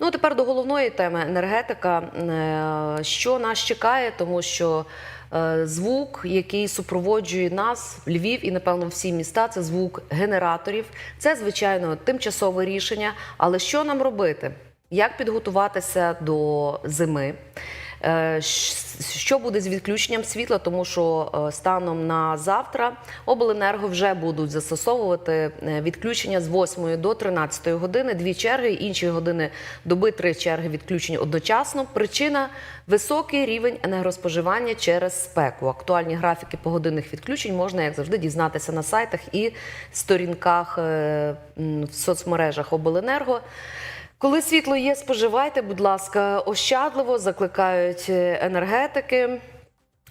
Ну тепер до головної теми енергетика. Е, Що нас чекає, тому що е, звук, який супроводжує нас, Львів і напевно всі міста, це звук генераторів. Це звичайно тимчасове рішення. Але що нам робити? Як підготуватися до зими? Е, Що буде з відключенням світла? Тому що е, станом на завтра обленерго вже будуть застосовувати е, відключення з 8 до 13 години, дві черги, інші години доби, три черги відключень одночасно. Причина високий рівень енергоспоживання через спеку. Актуальні графіки погодинних відключень можна, як завжди, дізнатися на сайтах і сторінках в соцмережах обленерго. Коли світло є, споживайте, будь ласка, ощадливо закликають е, енергетики.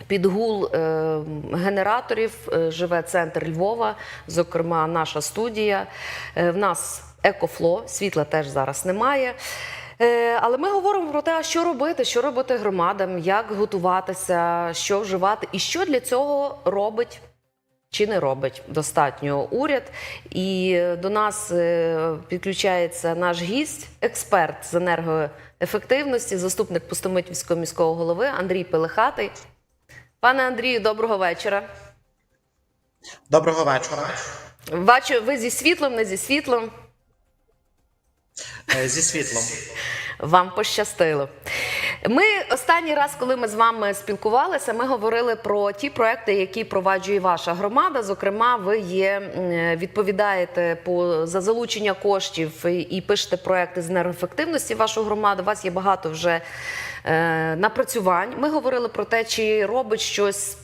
Під гул е, генераторів е, живе центр Львова, зокрема, наша студія. Е, в нас екофло, світла теж зараз немає. Е, але ми говоримо про те, що робити, що робити громадам, як готуватися, що вживати, і що для цього робить чи не робить достатньо уряд. І до нас е, підключається наш гість, експерт з енергоефективності, заступник Пустомитівського міського голови Андрій Пелехатий. Пане Андрію, доброго вечора. Доброго вечора. Бачу, ви зі світлом, не зі світлом. Е, Зі світлом. Вам пощастило. Ми останній раз, коли ми з вами спілкувалися, ми говорили про ті проекти, які проваджує ваша громада. Зокрема, ви є відповідаєте по за залучення коштів і, пишете проекти з енергоефективності вашої громади. У вас є багато вже е, напрацювань. Ми говорили про те, чи робить щось.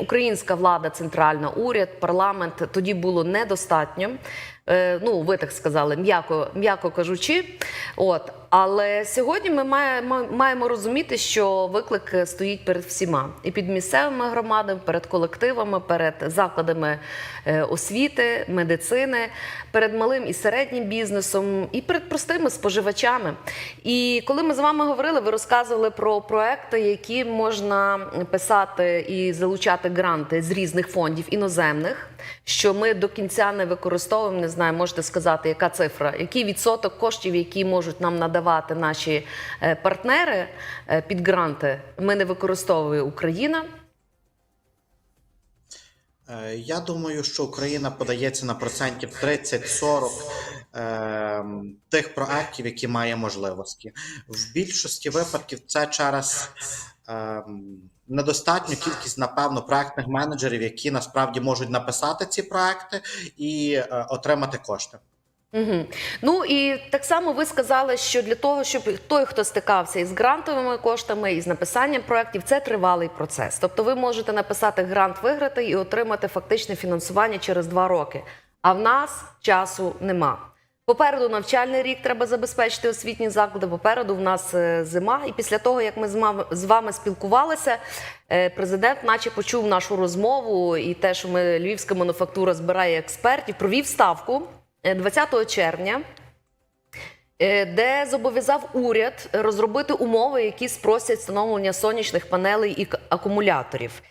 Українська влада, центральна, уряд, парламент тоді було недостатньо. Е, ну, ви так сказали, м'яко, м'яко кажучи. От. Але сьогодні ми маємо, маємо розуміти, що виклик стоїть перед всіма і під місцевими громадами, перед колективами, перед закладами е, освіти, медицини, перед малим і середнім бізнесом, і перед простими споживачами. І коли ми з вами говорили, ви розказували про проекти, які можна писати і залучати гранти з різних фондів іноземних, що ми до кінця не використовуємо. Не знаю, можете сказати, яка цифра, який відсоток коштів, які можуть нам надавати наші е, партнери е, під гранти, ми не використовує Україна. Е, Я думаю, що Україна подається на процентів 30-40 е, тих проектів, які має можливості. В більшості випадків це через недостатню кількість, напевно, проектних менеджерів, які насправді можуть написати ці проекти і е, отримати кошти. Угу. Ну і так само ви сказали, що для того, щоб той, хто стикався із грантовими коштами і з написанням проєктів, це тривалий процес. Тобто ви можете написати грант, виграти і отримати фактичне фінансування через два роки. А в нас часу нема. Попереду навчальний рік треба забезпечити освітні заклади. Попереду в нас е, зима. І після того, як ми з вами спілкувалися, е, президент, наче почув нашу розмову, і те, що ми львівська мануфактура збирає експертів, провів ставку е, 20 червня. е, Де зобов'язав уряд розробити умови, які спросять встановлення сонячних панелей і акумуляторів.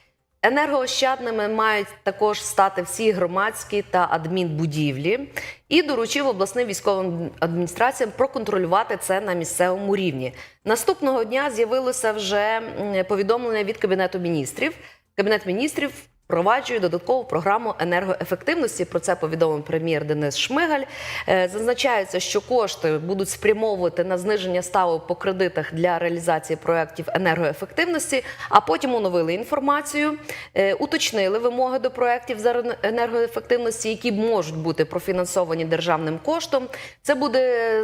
Енергоощадними мають також стати всі громадські та адмінбудівлі, і доручив обласним військовим адміністраціям проконтролювати це на місцевому рівні. Наступного дня з'явилося вже повідомлення від кабінету міністрів. Кабінет міністрів впроваджує додаткову програму енергоефективності. Про це повідомив прем'єр Денис Шмигаль. Е, Зазначається, що кошти будуть спрямовувати на зниження ставок по кредитах для реалізації проєктів енергоефективності. А потім оновили інформацію, е, уточнили вимоги до проєктів з енергоефективності, які можуть бути профінансовані державним коштом. Це буде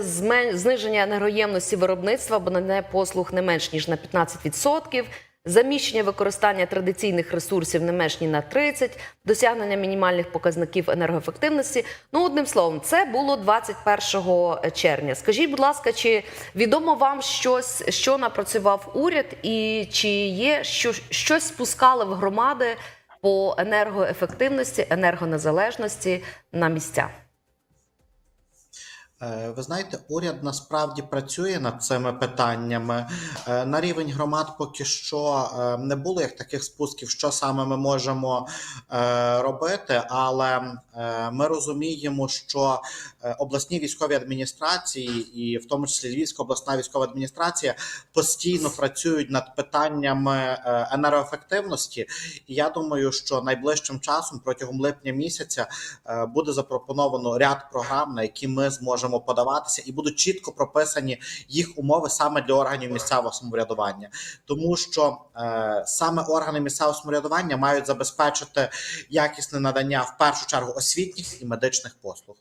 зниження енергоємності виробництва, або надання послуг не менш ніж на 15%. Заміщення використання традиційних ресурсів не менш ні на 30, досягнення мінімальних показників енергоефективності. Ну, одним словом, це було 21 червня. Скажіть, будь ласка, чи відомо вам щось, що напрацював уряд, і чи є що, щось спускали в громади по енергоефективності, енергонезалежності на місця? Е, Ви знаєте, уряд насправді працює над цими питаннями. Е, На рівень громад поки що е, не було як таких спусків, що саме ми можемо робити, але ми розуміємо, що обласні військові адміністрації, і в тому числі Львівська обласна військова адміністрація, постійно працюють над питаннями енергоефективності. І я думаю, що найближчим часом, протягом липня місяця, буде запропоновано ряд програм, на які ми зможемо подаватися, і будуть чітко прописані їх умови саме для органів місцевого самоврядування, тому що е, саме органи місцевого самоврядування мають забезпечити якісне надання в першу чергу освітніх і медичних послуг.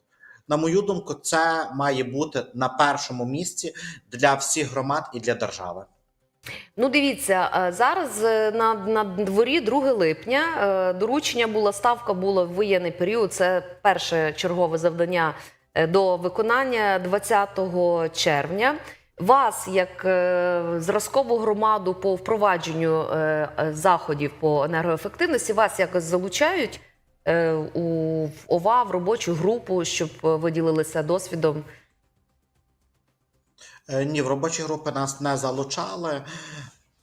На мою думку, це має бути на першому місці для всіх громад і для держави. Ну, дивіться, е, зараз е, на, на дворі 2 липня е, доручення була, ставка була в воєнний період. Це перше чергове завдання до виконання 20 червня. Вас, як е, зразкову громаду по впровадженню е, е, заходів по енергоефективності, вас якось залучають е, у ОВА в робочу групу, щоб е, ви ділилися досвідом. Е, Ні, в робочі групи нас не залучали.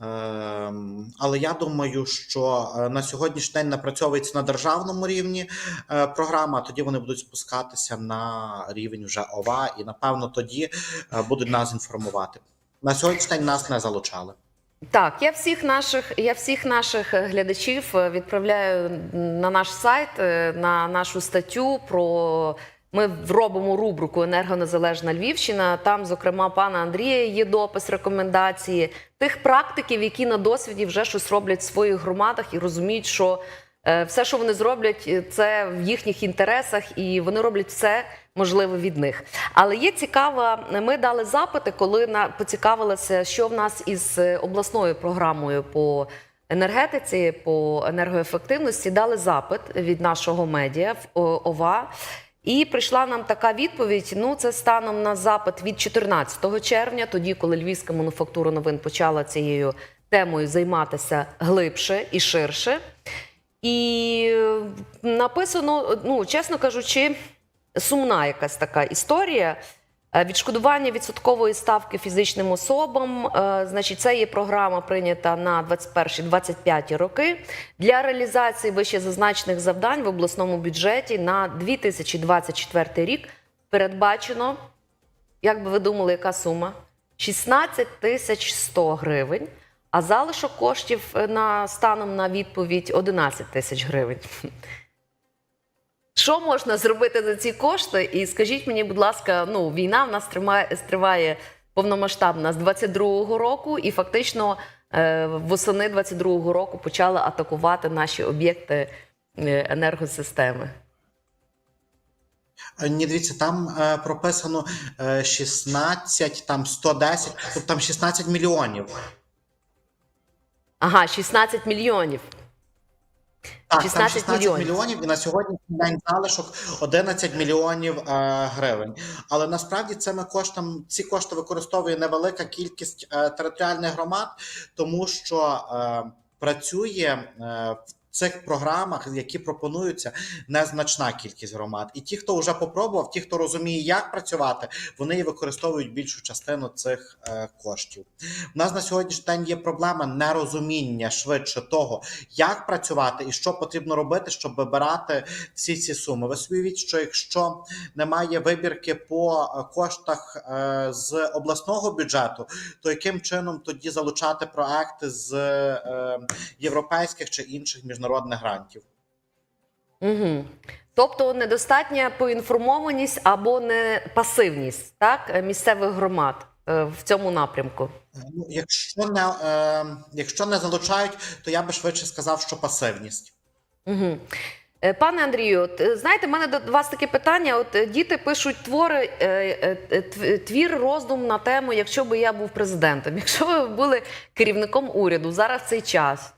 Ем, Але я думаю, що е, на сьогоднішній день напрацьовується на державному рівні е, програма, а тоді вони будуть спускатися на рівень вже ОВА, і напевно тоді е, будуть нас інформувати. На сьогоднішній день нас не залучали. Так, я всіх наших, я всіх наших глядачів відправляю на наш сайт, на нашу статтю про. Ми робимо рубрику Енергонезалежна Львівщина. Там, зокрема, пана Андрія є допис рекомендації тих практиків, які на досвіді вже щось роблять в своїх громадах і розуміють, що е, все, що вони зроблять, е, це в їхніх інтересах, і вони роблять все можливе від них. Але є цікава. Ми дали запити, коли на поцікавилися, що в нас із е, обласною програмою по енергетиці, по енергоефективності. Дали запит від нашого медіа в ОВА. І прийшла нам така відповідь. Ну, це станом на запит від 14 червня, тоді, коли Львівська мануфактура новин почала цією темою займатися глибше і ширше. І написано, ну, чесно кажучи, сумна якась така історія. Е, Відшкодування відсоткової ставки фізичним особам. е, Значить, це є програма прийнята на 21-25 роки для реалізації вище зазначених завдань в обласному бюджеті на 2024 рік передбачено, як би ви думали, яка сума? 16 тисяч 100 гривень, а залишок коштів е, на станом на відповідь 11 тисяч гривень. Що можна зробити за ці кошти? І скажіть мені, будь ласка, ну війна в нас тримає триває повномасштабна з 22-го року, і фактично е, восени 22-го року почали атакувати наші об'єкти е, енергосистеми. Е, Ні, дивіться, там е, прописано е, 16, там 110, тобто там 16 мільйонів. Ага, 16 мільйонів. Так, 16 там 16 мільйонів. мільйонів. і на сьогоднішній день залишок 11 мільйонів е, гривень. Але насправді цими коштами ці кошти використовує невелика кількість е, територіальних громад, тому що е, працює е, в цих програмах, які пропонуються, незначна кількість громад. І ті, хто вже попробував, ті, хто розуміє, як працювати, вони і використовують більшу частину цих е, коштів. У нас на сьогоднішній день є проблема нерозуміння швидше того, як працювати і що потрібно робити, щоб вибирати всі ці суми. Ви собі уявіть, що якщо немає вибірки по е, коштах е, з обласного бюджету, то яким чином тоді залучати проекти з європейських чи інших міжнародних грантів? Угу. Тобто недостатня поінформованість або не пасивність так, е, місцевих громад е, в цьому напрямку. Ну, якщо не е, якщо не залучають, то я би швидше сказав, що пасивність. Угу. Пане Андрію, е, знаєте, в мене до вас таке питання. От е, діти пишуть твори, е, е, е, тв- твір роздум на тему, якщо би я був президентом, якщо ви були керівником уряду зараз в цей час.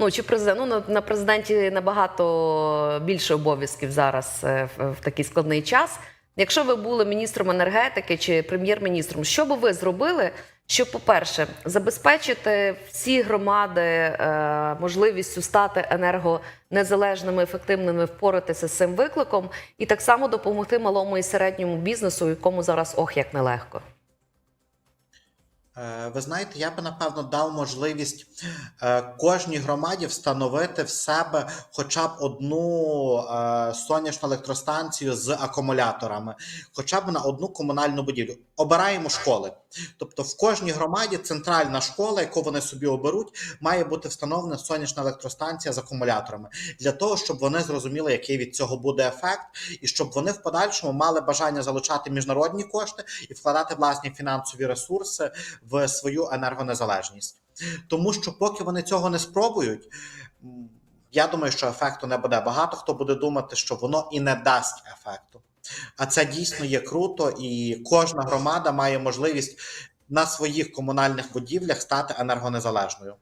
Ну чи президент, ну на, президенті набагато більше обов'язків зараз е, в такий складний час. Якщо ви були міністром енергетики чи прем'єр-міністром, що би ви зробили, щоб, по-перше, забезпечити всі громади е, можливістю стати енергонезалежними, ефективними, впоратися з цим викликом, і так само допомогти малому і середньому бізнесу, якому зараз ох як нелегко. Е, Ви знаєте, я би напевно дав можливість е, кожній громаді встановити в себе хоча б одну е, сонячну електростанцію з акумуляторами, хоча б на одну комунальну будівлю. Обираємо школи. Тобто в кожній громаді центральна школа, яку вони собі оберуть, має бути встановлена сонячна електростанція з акумуляторами для того, щоб вони зрозуміли, який від цього буде ефект, і щоб вони в подальшому мали бажання залучати міжнародні кошти і вкладати власні фінансові ресурси в свою енергонезалежність. Тому що поки вони цього не спробують. Я думаю, що ефекту не буде. Багато хто буде думати, що воно і не дасть ефекту. А це дійсно є круто, і кожна громада має можливість на своїх комунальних будівлях стати енергонезалежною.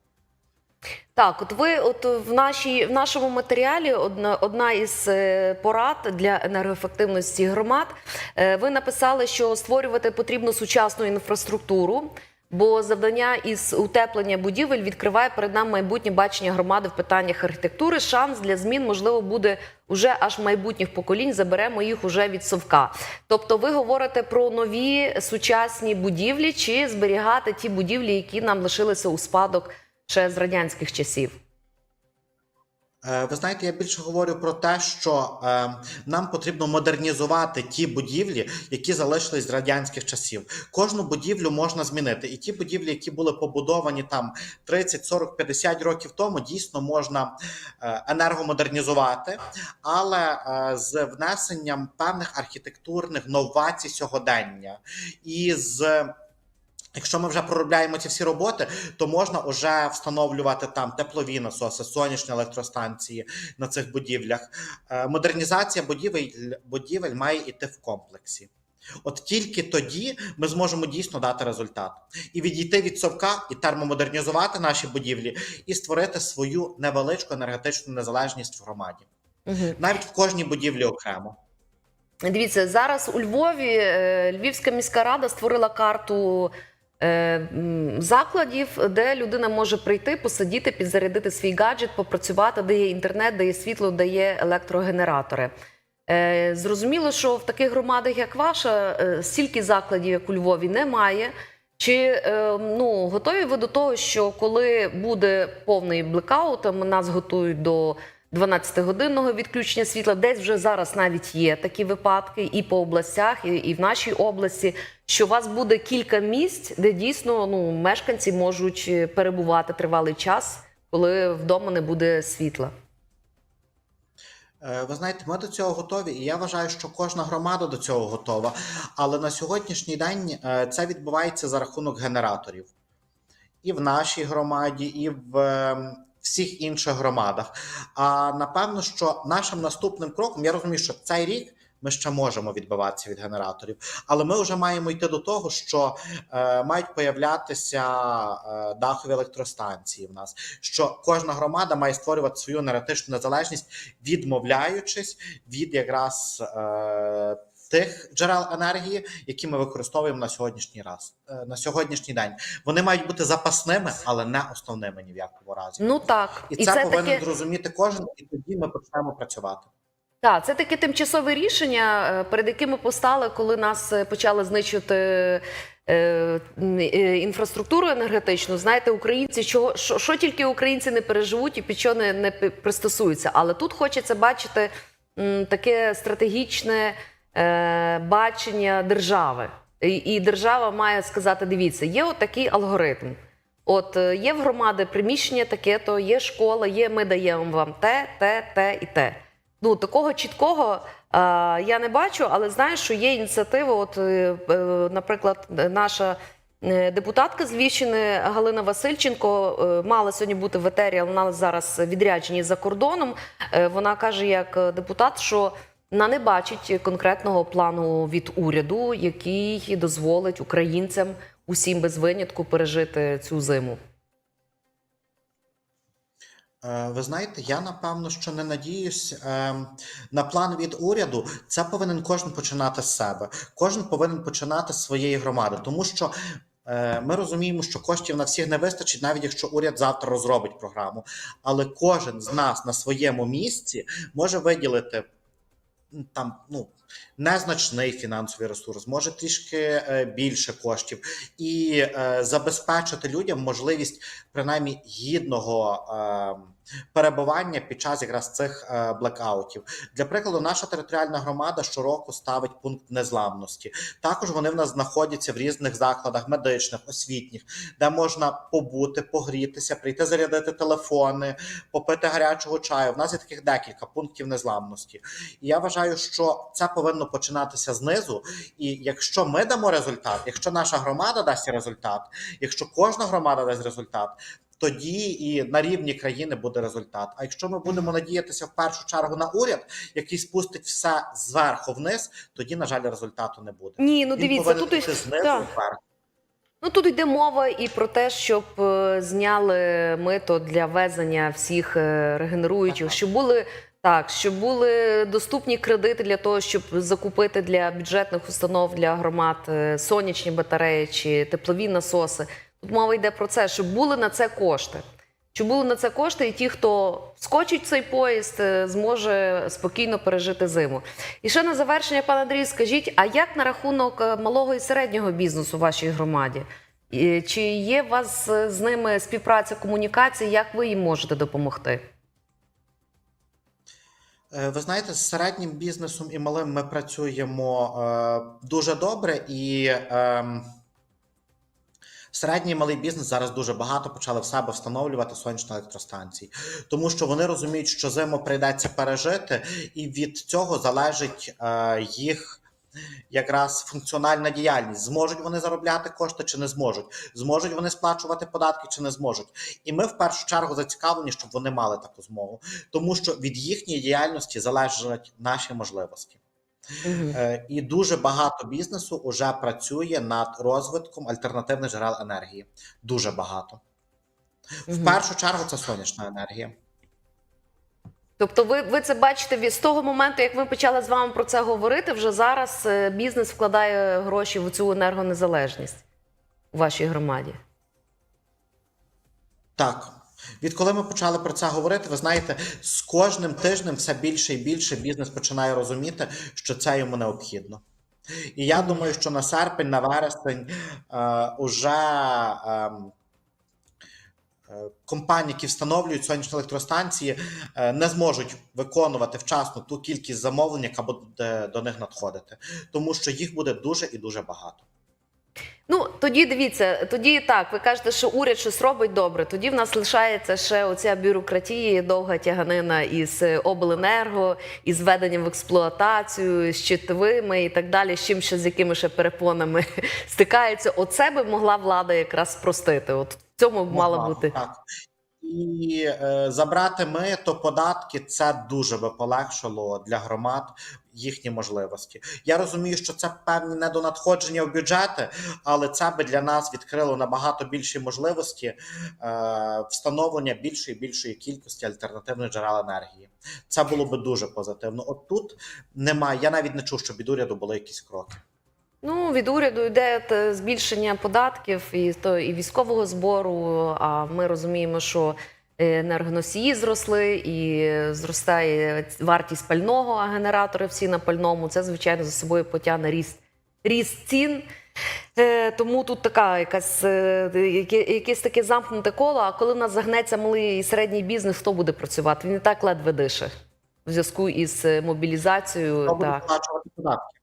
Так, от ви, от в нашій в нашому матеріалі одна одна із е, порад для енергоефективності громад. е, Ви написали, що створювати потрібно сучасну інфраструктуру. Бо завдання із утеплення будівель відкриває перед нами майбутнє бачення громади в питаннях архітектури. Шанс для змін можливо буде уже аж майбутніх поколінь. Заберемо їх уже від совка. Тобто, ви говорите про нові сучасні будівлі чи зберігати ті будівлі, які нам лишилися у спадок ще з радянських часів. Е, Ви знаєте, я більше говорю про те, що е, нам потрібно модернізувати ті будівлі, які залишились з радянських часів. Кожну будівлю можна змінити, і ті будівлі, які були побудовані там 30, 40, 50 років тому, дійсно можна е, енергомодернізувати, але з внесенням певних архітектурних новацій сьогодення і з Якщо ми вже проробляємо ці всі роботи, то можна вже встановлювати там теплові насоси, сонячні електростанції на цих будівлях. Е, Модернізація будівель, будівель має йти в комплексі. От тільки тоді ми зможемо дійсно дати результат і відійти від совка, і термомодернізувати наші будівлі, і створити свою невеличку енергетичну незалежність в громаді, Угу. навіть в кожній будівлі окремо. Дивіться, зараз у Львові е, Львівська міська рада створила карту закладів, де людина може прийти, посидіти, підзарядити свій гаджет, попрацювати, де є інтернет, де є світло, де є електрогенератори. Е, Зрозуміло, що в таких громадах, як ваша, е, стільки закладів, як у Львові, немає. Чи е, ну, готові ви до того, що коли буде повний блекаут, нас готують до 12-годинного відключення світла, десь вже зараз навіть є такі випадки і по областях, і, і в нашій області, що у вас буде кілька місць, де дійсно ну, мешканці можуть е, перебувати тривалий час, коли вдома не буде світла. Е, Ви знаєте, ми до цього готові, і я вважаю, що кожна громада до цього готова. Але на сьогоднішній день е, це відбувається за рахунок генераторів. І в нашій громаді, і в е, всіх інших громадах. А напевно, що нашим наступним кроком, я розумію, що цей рік ми ще можемо відбиватися від генераторів, але ми вже маємо йти до того, що е, мають появлятися е, дахові електростанції в нас, що кожна громада має створювати свою енергетичну незалежність, відмовляючись від якраз е, тих джерел енергії, які ми використовуємо на сьогоднішній раз е, на сьогоднішній день. Вони мають бути запасними, але не основними ні в якому разі. Ну так, І, це, повинен таке... зрозуміти кожен, і тоді ми почнемо працювати. Так, це таке тимчасове рішення, е, перед яким ми постали, коли нас е, почали знищувати інфраструктуру енергетичну. Знаєте, українці чого що, що тільки українці не переживуть і під що не, не пристосуються. Але тут хочеться бачити м, таке стратегічне бачення держави. І, держава має сказати: дивіться, є отакий алгоритм. От е, є в громади приміщення таке, то є школа, є ми даємо вам те, те, те і те. Ну такого чіткого е, я не бачу, але знаю, що є ініціатива. От, е, е, наприклад, наша е, депутатка з Львівщини Галина Васильченко е, мала сьогодні бути в етері, але вона зараз відряджені за кордоном. Е, вона каже, як е, депутат, що вона не бачить конкретного плану від уряду, який дозволить українцям усім без винятку пережити цю зиму. Е, Ви знаєте, я напевно що не надіюсь е, на план від уряду. Це повинен кожен починати з себе. Кожен повинен починати з своєї громади, тому що Е, Ми розуміємо, що коштів на всіх не вистачить, навіть якщо уряд завтра розробить програму. Але кожен з нас на своєму місці може виділити там ну. Незначний фінансовий ресурс, може трішки е, більше коштів, і е, забезпечити людям можливість принаймні гідного е, перебування під час якраз цих блекаутів. Для прикладу, наша територіальна громада щороку ставить пункт незламності. Також вони в нас знаходяться в різних закладах медичних, освітніх, де можна побути, погрітися, прийти зарядити телефони, попити гарячого чаю. В нас є таких декілька пунктів незламності. І я вважаю, що це повинно починатися знизу. І якщо ми дамо результат, якщо наша громада дасть результат, якщо кожна громада дасть результат. Тоді і на рівні країни буде результат. А якщо ми будемо надіятися в першу чергу на уряд, який спустить все зверху вниз, тоді, на жаль, результату не буде. Ні, ну дивіться, повинен тут і- знизу так. вверх. Ну тут йде мова і про те, щоб е, зняли мито для везення всіх е, регенеруючих, щоб були так, щоб були доступні кредити для того, щоб закупити для бюджетних установ для громад е, сонячні батареї чи теплові насоси. Тут мова йде про це, щоб були на це кошти. Щоб були на це кошти, і ті, хто скочить в цей поїзд, е, зможе спокійно пережити зиму. І ще на завершення, пане Андрій, скажіть, а як на рахунок е, малого і середнього бізнесу в вашій громаді? Чи є у вас з ними співпраця, комунікація? Як ви їм можете допомогти? Е, Ви знаєте, з середнім бізнесом і малим ми працюємо е, дуже добре, і ем, середній і малий бізнес зараз дуже багато почали в себе встановлювати сонячні електростанції, тому що вони розуміють, що зиму прийдеться пережити, і від цього залежить е, їх. Якраз функціональна діяльність зможуть вони заробляти кошти чи не зможуть, зможуть вони сплачувати податки чи не зможуть. І ми в першу чергу зацікавлені, щоб вони мали таку змогу, тому що від їхньої діяльності залежать наші можливості. Е, І дуже багато бізнесу вже працює над розвитком альтернативних джерел енергії. Дуже багато. В першу чергу це сонячна енергія. Тобто, ви, ви це бачите з того моменту, як ми почали з вами про це говорити, вже зараз е, бізнес вкладає гроші в цю енергонезалежність у вашій громаді. Так. Відколи ми почали про це говорити, ви знаєте, з кожним тижнем все більше і більше бізнес починає розуміти, що це йому необхідно. І я думаю, що на серпень, на вересень е, уже е, компанії, які встановлюють сонячні електростанції, е, не зможуть виконувати вчасно ту кількість замовлень, яка буде до них надходити, тому що їх буде дуже і дуже багато. Ну тоді дивіться, тоді так. Ви кажете, що уряд щось робить добре. Тоді в нас лишається ще оця бюрократія, довга тяганина із е, обленерго, із введенням в експлуатацію, з щитовими і так далі. З чим ще з якими ще перепонами стикаються. Оце би могла влада якраз спростити. От цьому б мала Могла, бути. Так. І е, забрати мито, податки це дуже би полегшило для громад їхні можливості. Я розумію, що це певні недонадходження в бюджети, але це би для нас відкрило набагато більші можливості е, встановлення більшої і більшої кількості альтернативних джерел енергії. Це було би дуже позитивно. От тут немає. Я навіть не чув, що від уряду були якісь кроки. Ну, від уряду йде збільшення податків і то і військового збору. А ми розуміємо, що е, енергоносії зросли, і зростає вартість пального, а генератори всі на пальному. Це звичайно за собою потягне ріст, ріст цін. Е, Тому тут така якась е, якесь таке замкнуте коло. А коли в нас загнеться малий і середній бізнес, хто буде працювати? Він і так ледве дише в зв'язку із мобілізацією. Хто буде так. сплачувати податки?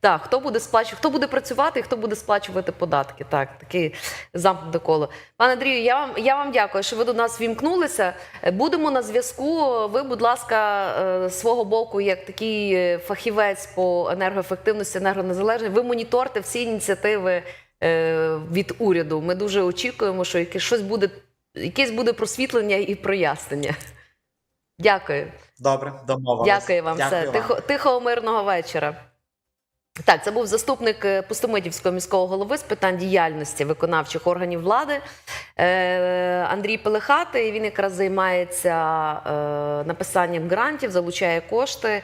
Так, хто буде сплачувати, хто буде працювати і хто буде сплачувати податки. Так, таке замкнуте коло. Пане Андрію, я вам я вам дякую, що ви до нас вімкнулися. Будемо на зв'язку. Ви, будь ласка, е, з свого боку, як такий е, фахівець по енергоефективності, енергонезалежності, ви моніторте всі ініціативи е, від уряду. Ми дуже очікуємо, що яке щось буде, якесь буде просвітлення і прояснення. Дякую. Добре, домовились. Дякую вам. Дякую все. вам. Тихо, тихого мирного вечора. Так, це був заступник е, Пустомитівського міського голови з питань діяльності виконавчих органів влади е, Андрій Пелехати. Він якраз займається е, написанням грантів, залучає кошти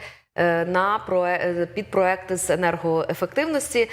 на під проекти з енергоефективності.